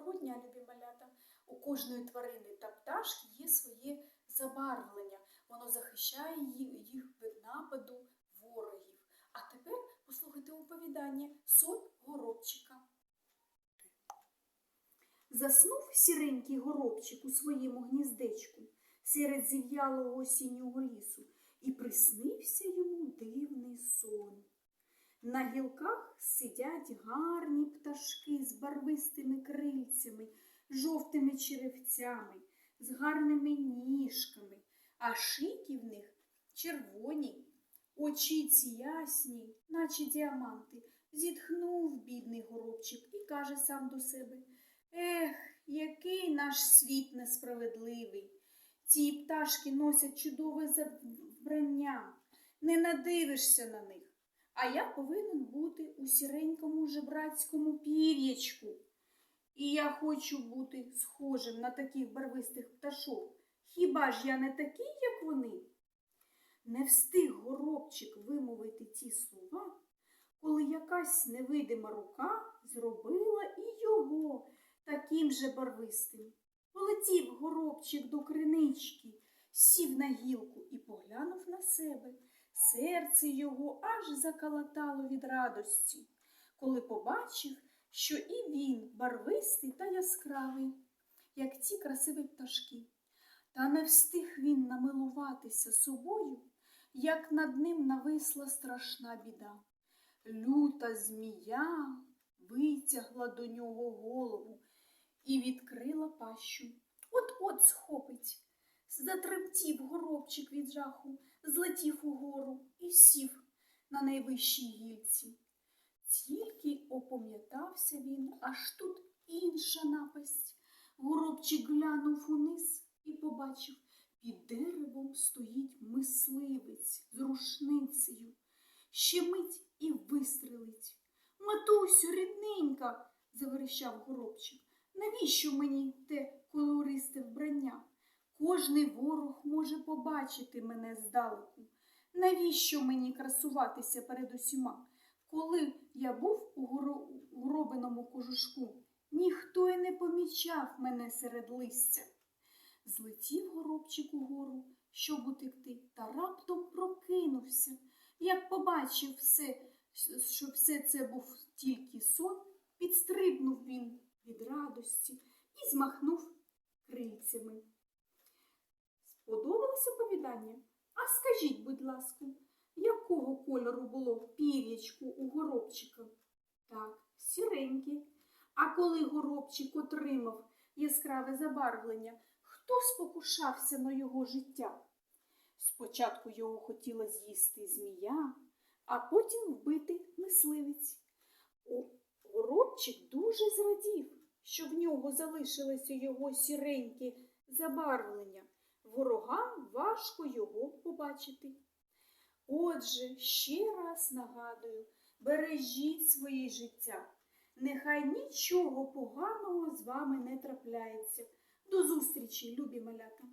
Доброго дня, любі малята! У кожної тварини та пташки є своє забарвлення. Воно захищає їх від нападу ворогів. А тепер послухайте оповідання сон горобчика. Заснув сіренький горобчик у своєму гніздечку серед зів'ялого осіннього лісу, і приснився йому дивний сон. На гілках сидять гарні пташки з барвистими крильцями, жовтими черевцями, з гарними ніжками, а шики в них червоні, очіці ясні, наче діаманти. Зітхнув бідний горобчик і каже сам до себе Ех, який наш світ несправедливий. Ці пташки носять чудове за- вбрання, не надивишся на них. А я повинен бути у сіренькому жебрацькому пір'ячку. І я хочу бути схожим на таких барвистих пташок. Хіба ж я не такий, як вони? Не встиг горобчик вимовити ці слова, коли якась невидима рука зробила і його таким же барвистим. Полетів горобчик до кринички, сів на гілку і поглянув на себе. Серце його аж закалатало від радості, коли побачив, що і він барвистий та яскравий, як ці красиві пташки. Та не встиг він намилуватися собою, як над ним нависла страшна біда. Люта змія витягла до нього голову і відкрила пащу. От-от схопить. Затремтів горобчик від жаху, злетів угору і сів на найвищій гільці. Тільки опам'ятався він, аж тут інша напасть. Горобчик глянув униз і побачив, під деревом стоїть мисливець з рушницею. Ще мить і вистрелить. Матусю, рідненька, заверещав горобчик. Навіщо мені те колористе вбрання? Кожний ворог може побачити мене здалеку. Навіщо мені красуватися перед усіма? Коли я був у гробиному кожушку, ніхто й не помічав мене серед листя. Злетів горобчик угору, щоб утекти, та раптом прокинувся. Як побачив все, що все це був тільки сон, підстрибнув він від радості і змахнув крильцями. Сподобалось оповідання? А скажіть, будь ласка, якого кольору було пір'ячку у горобчика? Так, сіреньке. А коли горобчик отримав яскраве забарвлення, хто спокушався на його життя? Спочатку його хотіла з'їсти змія, а потім вбити мисливець. Горобчик дуже зрадів, що в нього залишилося його сіреньке забарвлення. Ворогам важко його побачити. Отже, ще раз нагадую, бережіть своє життя. Нехай нічого поганого з вами не трапляється. До зустрічі, любі малята!